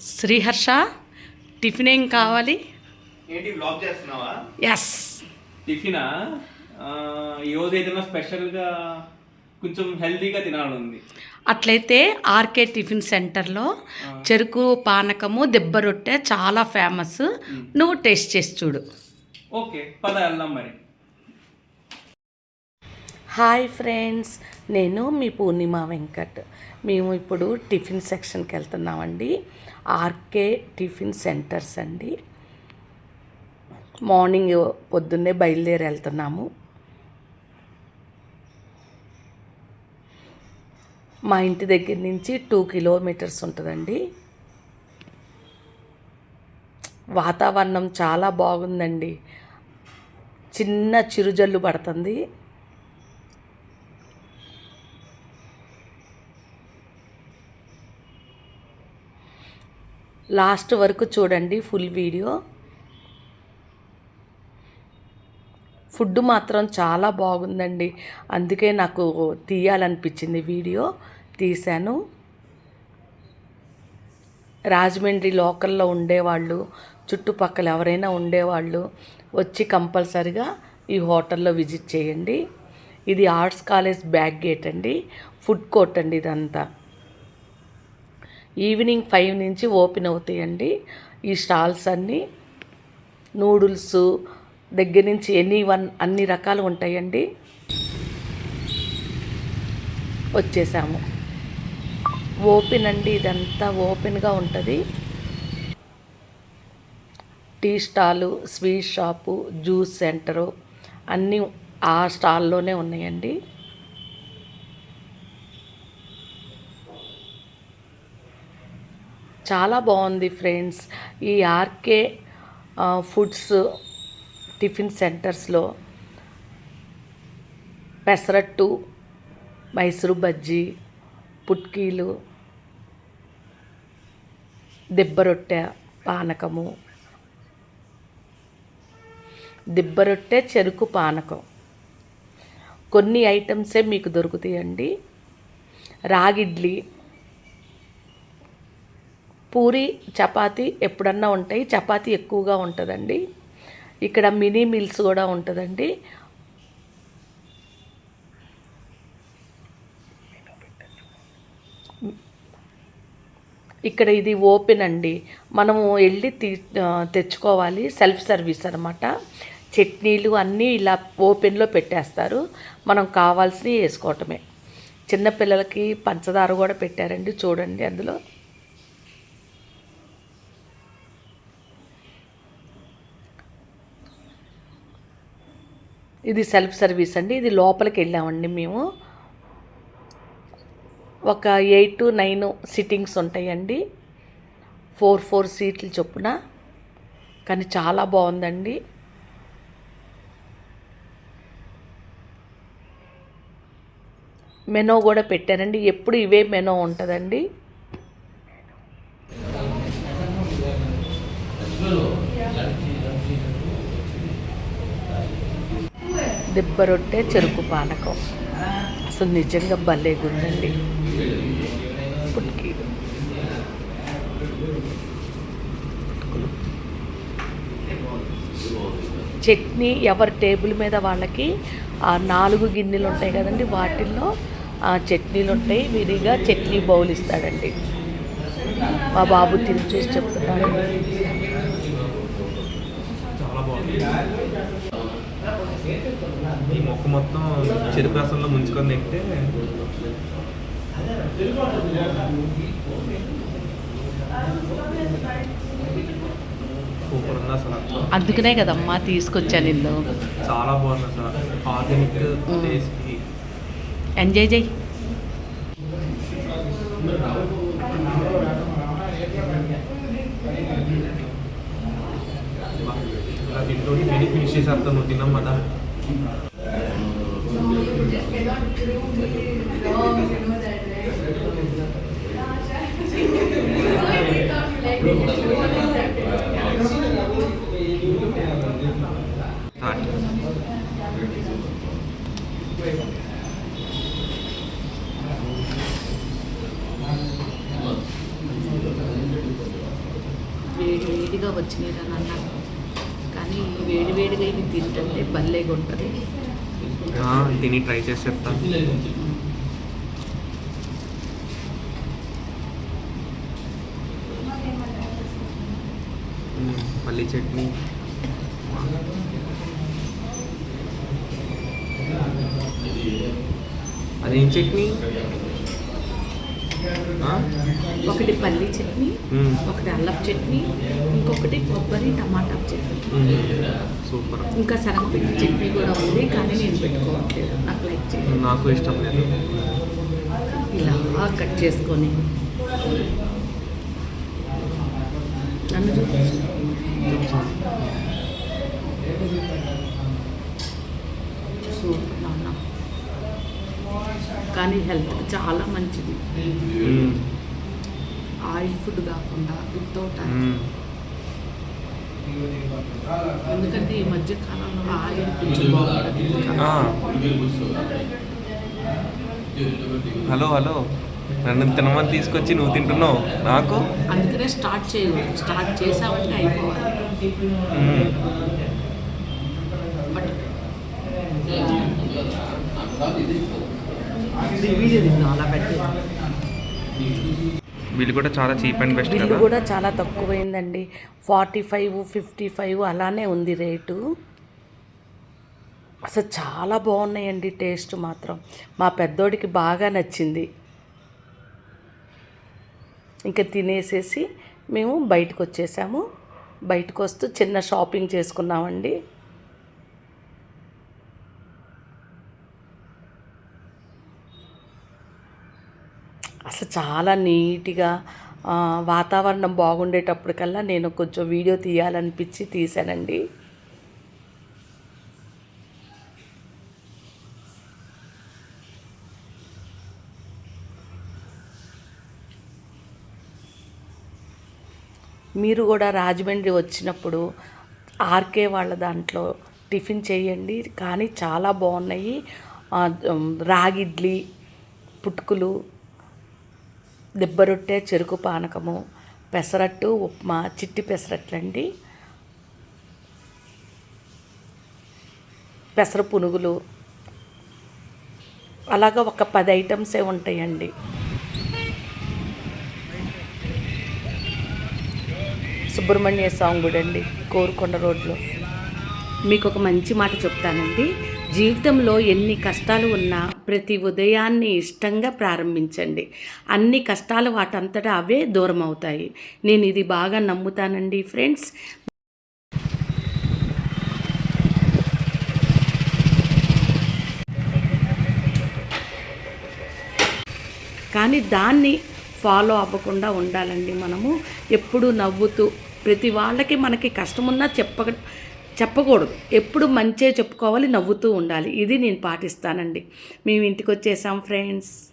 Sriharsha tiffin ఏం కావాలి? ఏంటి బ్లాగ్ చేస్తున్నావా? ఎస్ టిఫినా? ఆ, ఈ రోజు ఏదైనా స్పెషల్గా కొంచెం హెల్తీగా అట్లయితే ఆర్కే టిఫిన్ సెంటర్లో చెరుకు పానకము దెబ్బ రొట్టె చాలా ఫేమస్. నువ్వు టేస్ట్ చేసి చూడు. ఓకే పద వెళ్దాం మరి. హాయ్ ఫ్రెండ్స్ నేను మీ పూర్ణిమ వెంకట్. మేము ఇప్పుడు టిఫిన్ సెక్షన్కి వెళ్తున్నామండి. ఆర్కే టిఫిన్ సెంటర్స్ అండి. మార్నింగ్ పొద్దున్నే బయలుదేరి వెళ్తున్నాము. మా ఇంటి దగ్గర నుంచి టూ కిలోమీటర్స్ ఉంటుందండి. వాతావరణం చాలా బాగుందండి. చిన్న చిరుజల్లు పడుతుంది. లాస్ట్ వరకు చూడండి ఫుల్ వీడియో. ఫుడ్ మాత్రం చాలా బాగుందండి. అందుకే నాకు తీయాలనిపించింది వీడియో. తీశాను. రాజమండ్రి లోకల్లో ఉండేవాళ్ళు చుట్టుపక్కల ఎవరైనా ఉండేవాళ్ళు వచ్చి కంపల్సరిగా ఈ హోటల్లో విజిట్ చేయండి. ఇది ఆర్ట్స్ కాలేజ్ బ్యాక్ గేట్ అండి. ఫుడ్ కోర్ట్ అండి ఇదంతా. ఈవినింగ్ ఫైవ్ నుంచి ఓపెన్ అవుతాయండి. ఈ స్టాల్స్ అన్నీ. నూడిల్స్ దగ్గర నుంచి ఎనీ వన్ అన్ని రకాలు ఉంటాయండి. వచ్చేసాము. ఓపెన్ అండి ఇదంతా ఓపెన్గా ఉంటుంది. Tea stall sweet shop juice centre అన్నీ ఆ స్టాల్లోనే ఉన్నాయండి. చాలా బాగుంది ఫ్రెండ్స్. ఈ ఆర్కే ఫుడ్స్ టిఫిన్ సెంటర్స్లో పెసరట్టు మైసూరు బజ్జీ పుట్కీలు దిబ్బరొట్టె పానకము. దిబ్బరొట్టె చెరుకు పానకం. కొన్ని ఐటమ్సే మీకు దొరుకుతాయండి. రాగిడ్లీ పూరి చపాతి ఎప్పుడన్నా ఉంటాయి. చపాతి ఎక్కువగా ఉంటుందండి. ఇక్కడ మినీ మిల్స్ కూడా ఉంటుందండి. ఇక్కడ ఇది ఓపెన్ అండి. మనము వెళ్ళి తీ తెచ్చుకోవాలి. సెల్ఫ్ సర్వీస్ అనమాట చట్నీలు అన్నీ ఇలా ఓపెన్లో పెట్టేస్తారు. మనం కావాల్సినవి వేసుకోవటమే. చిన్నపిల్లలకి పంచదార కూడా పెట్టారండి చూడండి అందులో. ఇది సెల్ఫ్ సర్వీస్ అండి. ఇది లోపలికి వెళ్ళామండి మేము. ఒక ఎయిట్ టు నైన్ సిట్టింగ్స్ ఉంటాయండి. ఫోర్ ఫోర్ సీట్లు చొప్పున. కానీ చాలా బాగుందండి. మెనో కూడా పెట్టారండి. ఎప్పుడు ఇవే మెనో ఉంటుందండి. దిబ్బ రొట్టె చెరుకు పానకం. అసలు నిజంగా భలేగుందండి పుట్కి చట్నీ ఎవరి టేబుల్ మీద వాళ్ళకి ఆ నాలుగు గిన్నెలు ఉంటాయి కదండి వాటిల్లో ఆ చట్నీలు ఉంటాయి. విడిగా చట్నీ బౌల్ ఇస్తాడండి. మా బాబు తిని చూసి చెప్తున్నాడు. చాలా బాగుంది. ఈ మొక్క మొత్తం చెరుకు రసంలో ముంచుకొని తింటే సూపర్ ఉంది అసలు అందుకనే కదమ్మా తీసుకొచ్చాను ఇల్లు చాలా బాగుంది అసలు ఆర్గానిక్ టేస్ట్కి ఎంజాయ్ చేయి. తింటూ మెనీ ఫినిష్ చేసేస్తాను నువ్వు తిన్నాం కదా వేడిగా వచ్చినాయి కదా అన్నారు కానీ వేడి వేడిగా ఇవి తింటుంటే భలేగా ఉంటుంది తిని ట్రై చేసి చెప్తా. పల్లి చట్నీ. అదేం చట్నీ? ఒకటి పల్లి చట్నీ. ఒకటి అల్లపు చట్నీ ఇంకొకటి కొబ్బరి టమాటా చట్నీ. సూపర్. ఇంకా శనగపిండి చట్నీ కూడా ఉంది కానీ నేను పెట్టుకోవట్లేదు. నాకు లైక్ చేయాలి నాకు ఇష్టం లేదు. ఇలా కట్ చేసుకొని. నన్ను చూపించు సూపర్ నాన్న. కానీ హెల్త్కి చాలా మంచిది. ఆయిల్ ఫుడ్ కాకుండా వితౌట్ ఆయిల్. ఎందుకంటే ఈ మధ్య కాలంలో ఆయిల్. Hello hello. నన్ను తినమని తీసుకొచ్చి నువ్వు తింటున్నావు? నాకు? అందుకనే స్టార్ట్ చేయకూడదు స్టార్ట్ చేసామంటే అయిపోవాలి. బట్ అలా పెట్టి వీళ్ళు కూడా చాలా చీప్ అండ్ బెస్ట్ కదా? కూడా చాలా తక్కువైందండి. ఫార్టీ ఫైవ్ ఫిఫ్టీ ఫైవ్ అలానే ఉంది రేటు. అసలు చాలా బాగున్నాయండి టేస్ట్ మాత్రం. మా పెద్దోడికి బాగా నచ్చింది. ఇంకా తినేసేసి మేము బయటకు వచ్చేసాము బయటకు వస్తూ చిన్న షాపింగ్ చేసుకున్నామండి. అసలు చాలా నీట్గా వాతావరణం బాగుండేటప్పటికల్లా నేను కొంచెం వీడియో తీయాలనిపించి తీశానండి మీరు కూడా రాజమండ్రి వచ్చినప్పుడు ఆర్కే వాళ్ళ దాంట్లో టిఫిన్ చేయండి. కానీ చాలా బాగున్నాయి. రాగిడ్లీ ఉమ్, రాగి ఇడ్లీ పుట్టుకులు దిబ్బరొట్టె చెరుకు పానకము పెసరట్టు ఉప్మా చిట్టి పెసరట్లండి పెసర పునుగులు. అలాగా ఒక పది ఐటమ్సే ఉంటాయండి. సుబ్రహ్మణ్య స్వామి గుడి అండి కోరుకొండ రోడ్లో. మీకు ఒక మంచి మాట చెప్తానండి. జీవితంలో ఎన్ని కష్టాలు ఉన్నా ప్రతి ఉదయాన్ని ఇష్టంగా ప్రారంభించండి. అన్ని కష్టాలు వాటంతటా అవే దూరం అవుతాయి నేను ఇది బాగా నమ్ముతానండి ఫ్రెండ్స్. కానీ దాన్ని ఫాలో అవ్వకుండా ఉండాలండి మనము. ఎప్పుడు నవ్వుతూ ప్రతి వాళ్ళకి మనకి కష్టమున్నా చెప్ప చెప్పకూడదు. ఎప్పుడు మంచే చెప్పుకోవాలి నవ్వుతూ ఉండాలి. ఇది నేను పాటిస్తానండి. మేము ఇంటికి వచ్చేసాం ఫ్రెండ్స్